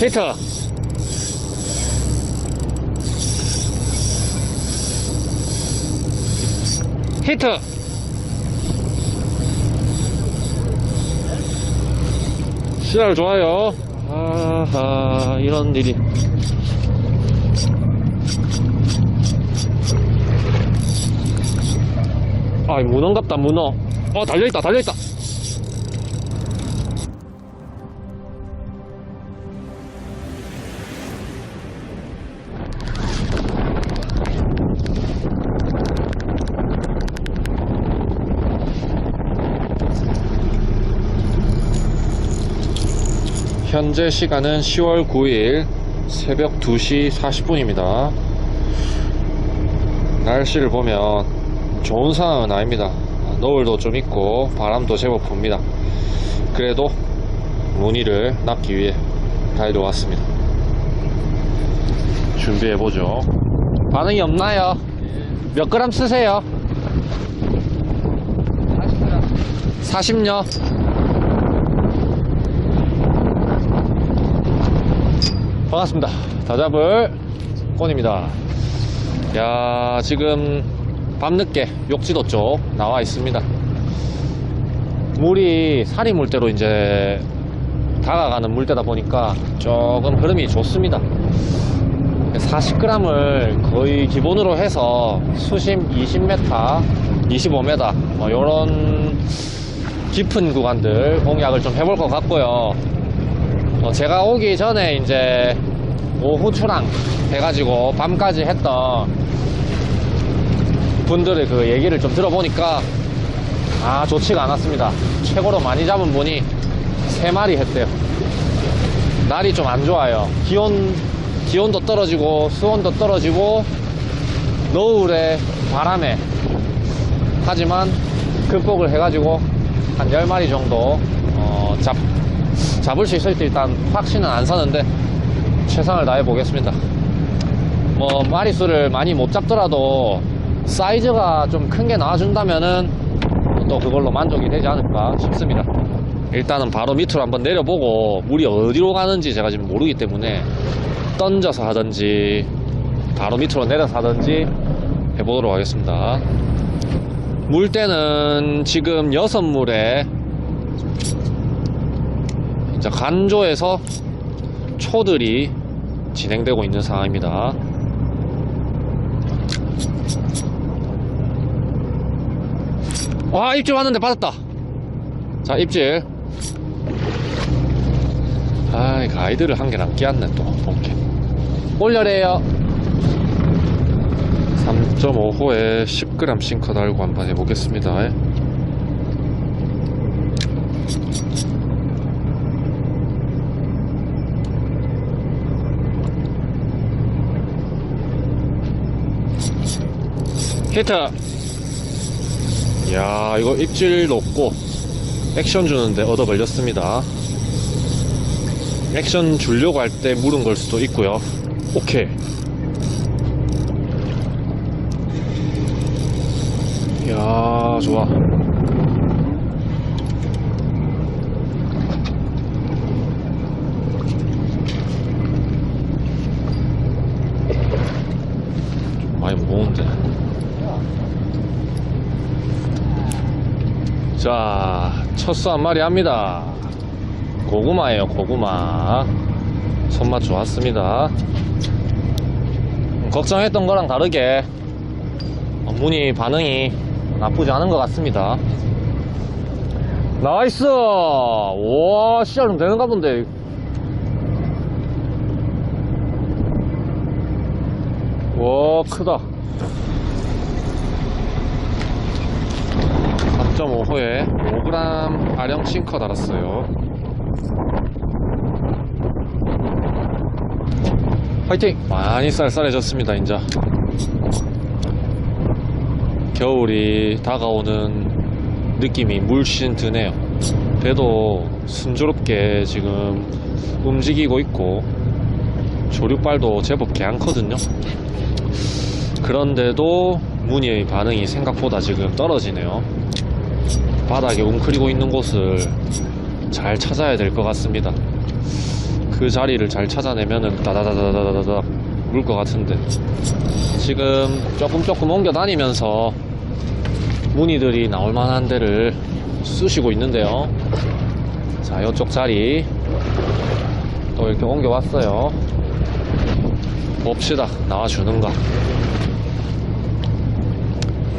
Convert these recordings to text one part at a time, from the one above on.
히트 히트 시랄 좋아요. 아하 이런 일이. 아 문어인갑다 문어 어 달려있다 달려있다 현재 시간은 10월 9일 새벽 2시 40분입니다. 날씨를 보면 좋은 상황은 아닙니다. 노을도 좀 있고 바람도 제법 붑니다. 그래도 무늬를 낚기 위해 달려왔습니다. 준비해보죠. 반응이 없나요? 몇 그램 쓰세요? 40요? 반갑습니다. 다잡을 꼰입니다. 야, 지금 밤늦게 욕지도 쪽 나와 있습니다. 물이 살이 물대로 이제 다가가는 물대다 보니까 조금 흐름이 좋습니다. 40g을 거의 기본으로 해서 수심 20m, 25m, 뭐 요런 깊은 구간들 공략을 좀 해볼 것 같고요. 어, 제가 오기 전에 이제 오후 출항 해가지고 밤까지 했던 분들의 그 얘기를 좀 들어보니까 아 좋지가 않았습니다. 최고로 많이 잡은 분이 세 마리 했대요. 날이 좀 안 좋아요. 기온 기온도 떨어지고 수온도 떨어지고 노을에 바람에 하지만 극복을 해가지고 한 10마리 정도 어, 잡, 잡을 수 있을지 일단 확신은 안 사는데 최선을 다해 보겠습니다. 뭐 마리수를 많이 못 잡더라도 사이즈가 좀 큰 게 나와준다면은 또 그걸로 만족이 되지 않을까 싶습니다. 일단은 바로 밑으로 한번 내려보고 물이 어디로 가는지 제가 지금 모르기 때문에 던져서 하든지 바로 밑으로 내려서 하든지 해보도록 하겠습니다. 물때는 지금 여섯 물에 이제 간조에서 초들이 진행되고 있는 상황입니다. 와 입질 왔는데 받았다. 자 입질. 아 가이드를 한 개 남게 왔네 또 본게. 올려래요. 3.5호에 10g 싱커 달고 한번 해보겠습니다. 히트! 야 이거 입질 높고 액션 주는데 얻어 걸렸습니다. 액션 주려고 할 때 물은 걸 수도 있고요. 오케이. 이야 좋아 좀 많이 무거운데 자 첫수 한 마리 합니다 고구마예요 고구마 손맛 좋았습니다 걱정했던 거랑 다르게 어, 문이 반응이 나쁘지 않은 것 같습니다. 나이스! 와, 씨알 좀 되는가 본데. 와, 크다. 3.5호에 5g 아령 싱커 달았어요. 화이팅! 많이 쌀쌀해졌습니다, 인자. 겨울이 다가오는 느낌이 물씬 드네요. 배도 순조롭게 지금 움직이고 있고 조류발도 제법 개않거든요. 그런데도 무늬의 반응이 생각보다 지금 떨어지네요. 바닥에 웅크리고 있는 곳을 잘 찾아야 될 것 같습니다. 그 자리를 잘 찾아내면은 다다다다다다다 물 것 같은데 지금 조금 조금 옮겨 다니면서 무늬들이 나올 만한 데를 쑤시고 있는데요. 자, 이쪽 자리 또 이렇게 옮겨 왔어요. 봅시다. 나와주는가.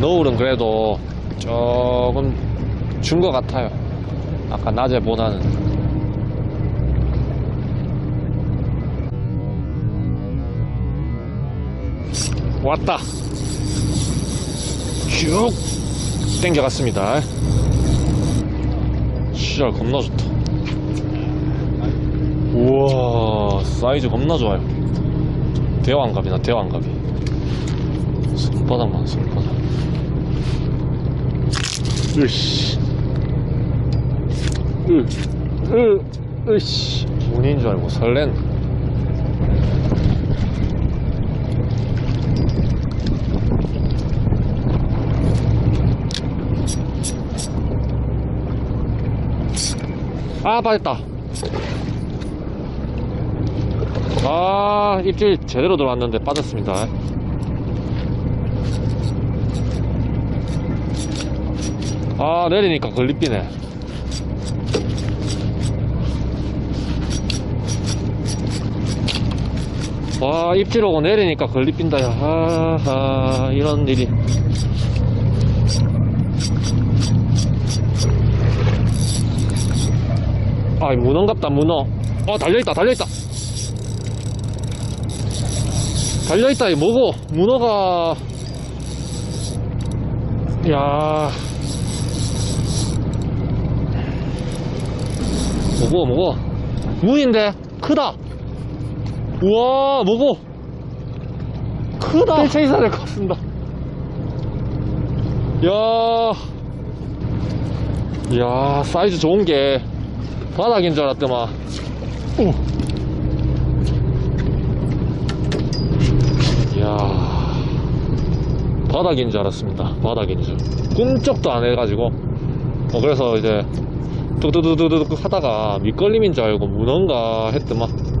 노을은 그래도 조금 준 것 같아요. 아까 낮에 보다는. 왔다. 쭉 땡겨갔습니다. 시절 겁나 좋다. 우와, 사이즈 겁나 좋아요. 대왕갑이다, 대왕갑이. 손바닥만, 손바닥. 으씨. 으, 으, 으씨. 문인 줄 알고 설렌. 아, 빠졌다. 아, 입질 제대로 들어왔는데 빠졌습니다. 아, 내리니까 걸리비네. 와, 입질 오고 내리니까 걸리빈다, 야. 하하, 이런 일이. 아, 문어인갑다, 문어. 어, 달려있다, 달려있다. 달려있다, 이 뭐고? 문어가. 야 뭐고, 뭐고? 문인데? 크다! 우와, 뭐고? 크다! 체이사 될 것 같습니다. 야 야, 사이즈 좋은 게 바닥인 줄 알았더만. 오. 이야, 바닥인 줄 알았습니다. 바닥인 줄. 꿈쩍도 안 해가지고. 어, 그래서 이제 뚝뚝뚝뚝뚝 하다가 밑걸림인 줄 알고 문어인가 했더만.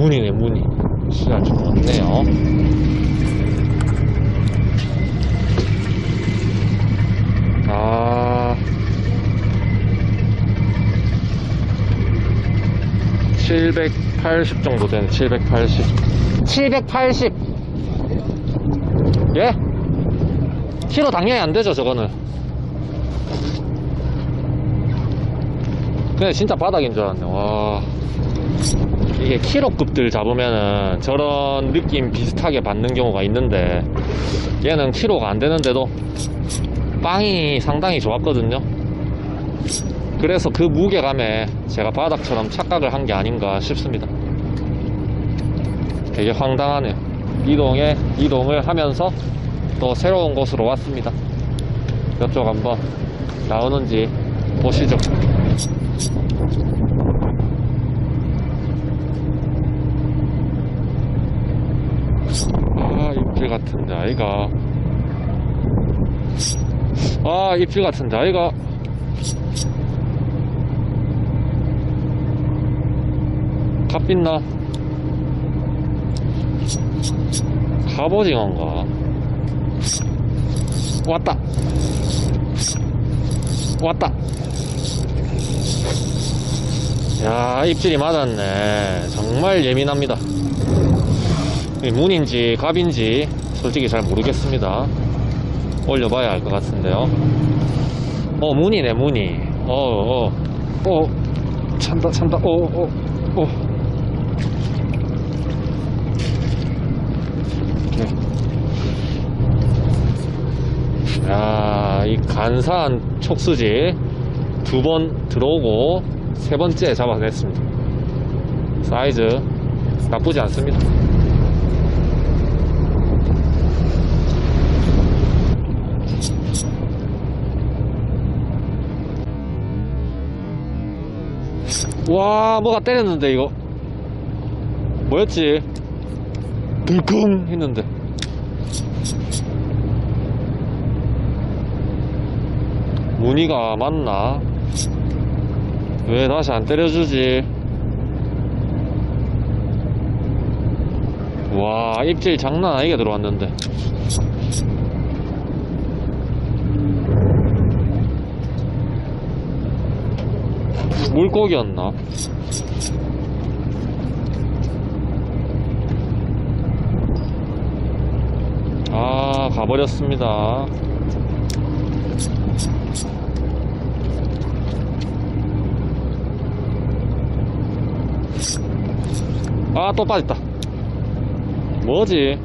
문이네, 문이. 시간 좀 왔네요. 아. 780 정도 되는 780 780 예? 키로 당연히 안 되죠 저거는 근데 진짜 바닥인 줄 알았네 와 이게 키로급들 잡으면은 저런 느낌 비슷하게 받는 경우가 있는데 얘는 키로가 안 되는데도 빵이 상당히 좋았거든요 그래서 그 무게감에 제가 바닥처럼 착각을 한 게 아닌가 싶습니다. 되게 황당하네요. 이동에 이동을 하면서 또 새로운 곳으로 왔습니다. 이쪽 한번 나오는지 보시죠. 아, 입질 같은데, 아이가. 아, 입질 같은데, 아이가. 값빛나? 갑오징어인가? 왔다. 왔다. 야 입질이 맞았네. 정말 예민합니다. 이 문인지 갑인지 솔직히 잘 모르겠습니다 올려봐야 알 것 같은데요 어 문이네 문이 어 어 어, 어. 찬다 찬다 어 어 어. 야, 이 간사한 촉수지 두 번 들어오고 세 번째 잡아냈습니다. 사이즈 나쁘지 않습니다. 와 뭐가 때렸는데 이거? 뭐였지? 들컹 했는데. 무늬가 맞나? 왜 다시 안 때려주지? 와 입질 장난 아니게 들어왔는데. 물고기였나? 아 가버렸습니다. 아 또 빠졌다. 뭐지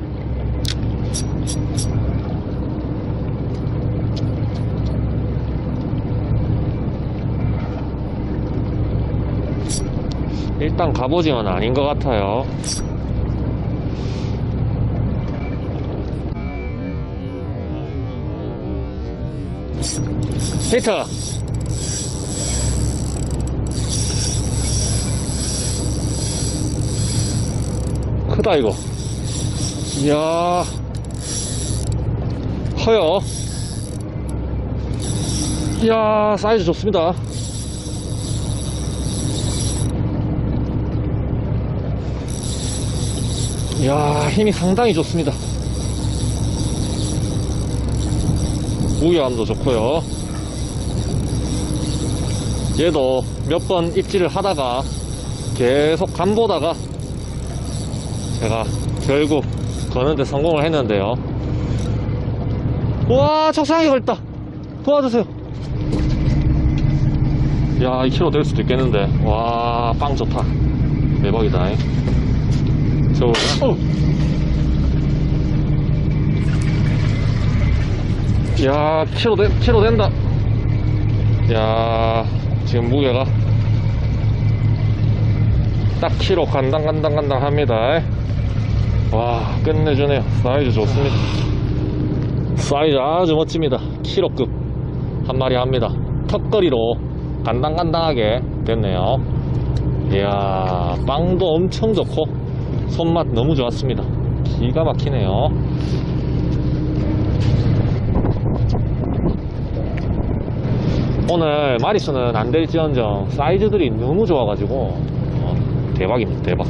일단 갑오징어는 아닌 것 같아요. 히트 크다 이거. 이야. 커요 이야 사이즈 좋습니다 이야 힘이 상당히 좋습니다. 무게감도 좋고요. 얘도 몇 번 입질을 하다가 계속 간보다가 제가 결국 거는데 성공을 했는데요. 와 적상하게 걸렸다. 도와주세요. 야 2kg 될 수도 있겠는데. 와 빵 좋다. 대박이다 저 어. 야 키로 된 키로 된다. 야 지금 무게가 딱 키로 간당 간당 간당 합니다. 와 끝내주네요. 사이즈 좋습니다. 사이즈 아주 멋집니다. 키로급 한 마리 합니다. 턱걸이로 간당간당하게 됐네요. 이야 빵도 엄청 좋고 손맛 너무 좋았습니다 기가 막히네요 오늘 마리수는 안 될지언정 사이즈들이 너무 좋아가지고 어, 대박입니다 대박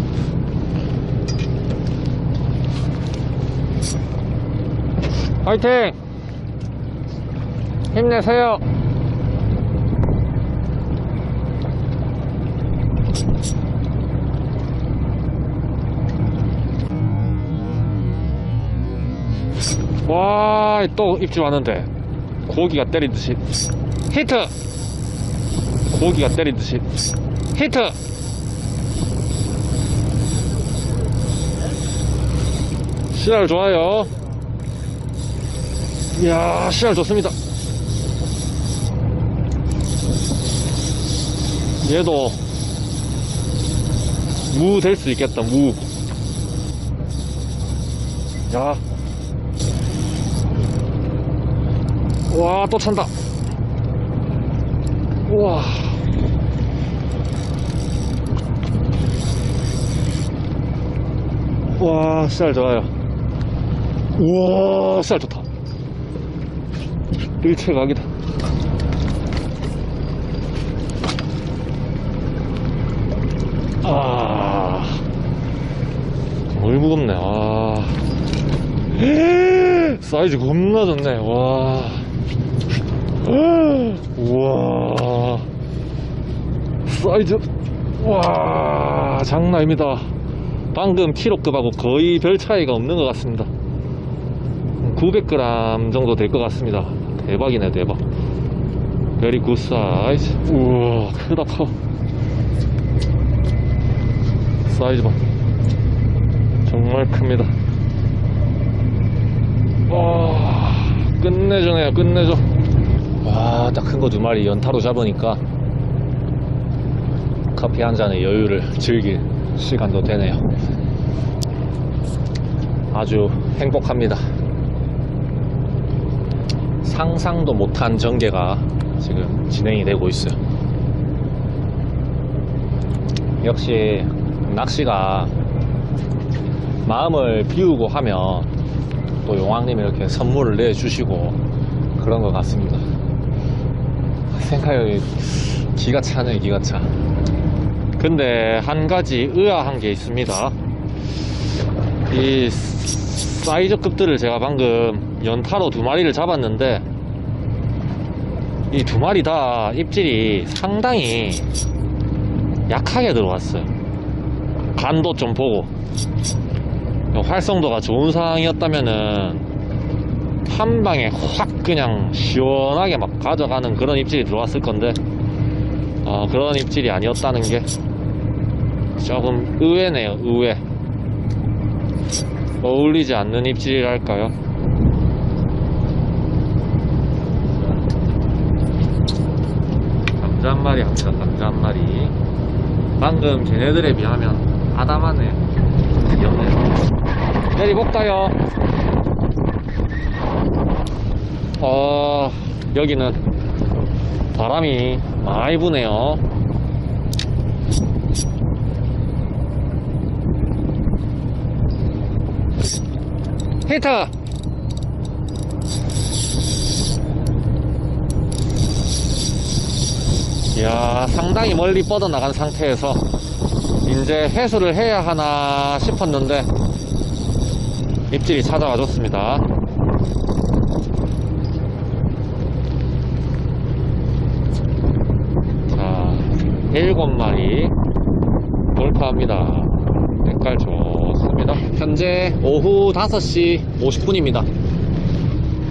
화이팅! 힘내세요! 와, 또 입질 왔는데. 고기가 때리듯이. 히트! 고기가 때리듯이. 히트! 시랄 좋아요. 이야, 시랄 좋습니다. 얘도 무 될 수 있겠다, 무. 야. 와, 또 찬다. 우와. 와, 쌀 좋아요. 우와, 쌀 좋다. 일체각이다. 아, 뭘 무겁네, 아. 사이즈 겁나 좋네, 와. 우와. 사이즈, 와, 장난 아닙니다. 방금 키로급하고 거의 별 차이가 없는 것 같습니다. 900g 정도 될 것 같습니다. 대박이네, 대박. 베리 굿 사이즈. 우와, 크다, 커. 사이즈 봐. 정말 큽니다. 와, 끝내주네요, 끝내줘. 와, 딱 큰 거 두 마리 연타로 잡으니까 커피 한 잔의 여유를 즐길 시간도 되네요. 아주 행복합니다. 상상도 못한 전개가 지금 진행이 되고 있어요. 역시 낚시가 마음을 비우고 하면 또 용왕님이 이렇게 선물을 내주시고 그런 것 같습니다. 생각이 기가 차네, 기가 차. 근데 한 가지 의아한 게 있습니다. 이 사이즈급들을 제가 방금 연타로 두 마리를 잡았는데 이 두 마리 다 입질이 상당히 약하게 들어왔어요. 간도 좀 보고 활성도가 좋은 상황이었다면은 한 방에 확 그냥 시원하게 막 가져가는 그런 입질이 들어왔을 건데 어, 그런 입질이 아니었다는 게 조금 의외네요 의외. 어울리지 않는 입질이랄까요? 감자 한 마리 합니다 감자 한 마리. 방금 걔네들에 비하면 아담하네 귀엽네 내리복다요 어 여기는 바람이 많이 부네요. 히트 이야 상당히 멀리 뻗어나간 상태에서 이제 회수를 해야 하나 싶었는데 입질이 찾아와 줬습니다 7마리 돌파합니다. 색깔 좋습니다. 현재 오후 5시 50분입니다.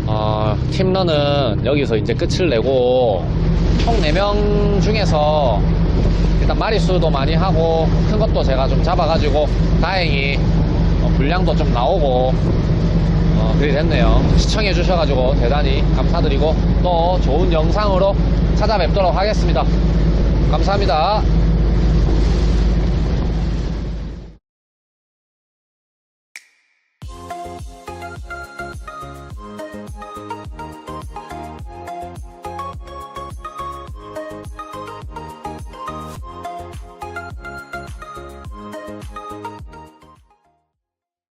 어, 아, 팀런은 여기서 이제 끝을 내고 총 4명 중에서 일단 마리수도 많이 하고 큰 것도 제가 좀 잡아가지고 다행히 어, 분량도 좀 나오고 어, 그게 됐네요. 시청해 주셔가지고 대단히 감사드리고 또 좋은 영상으로 찾아뵙도록 하겠습니다. 감사합니다.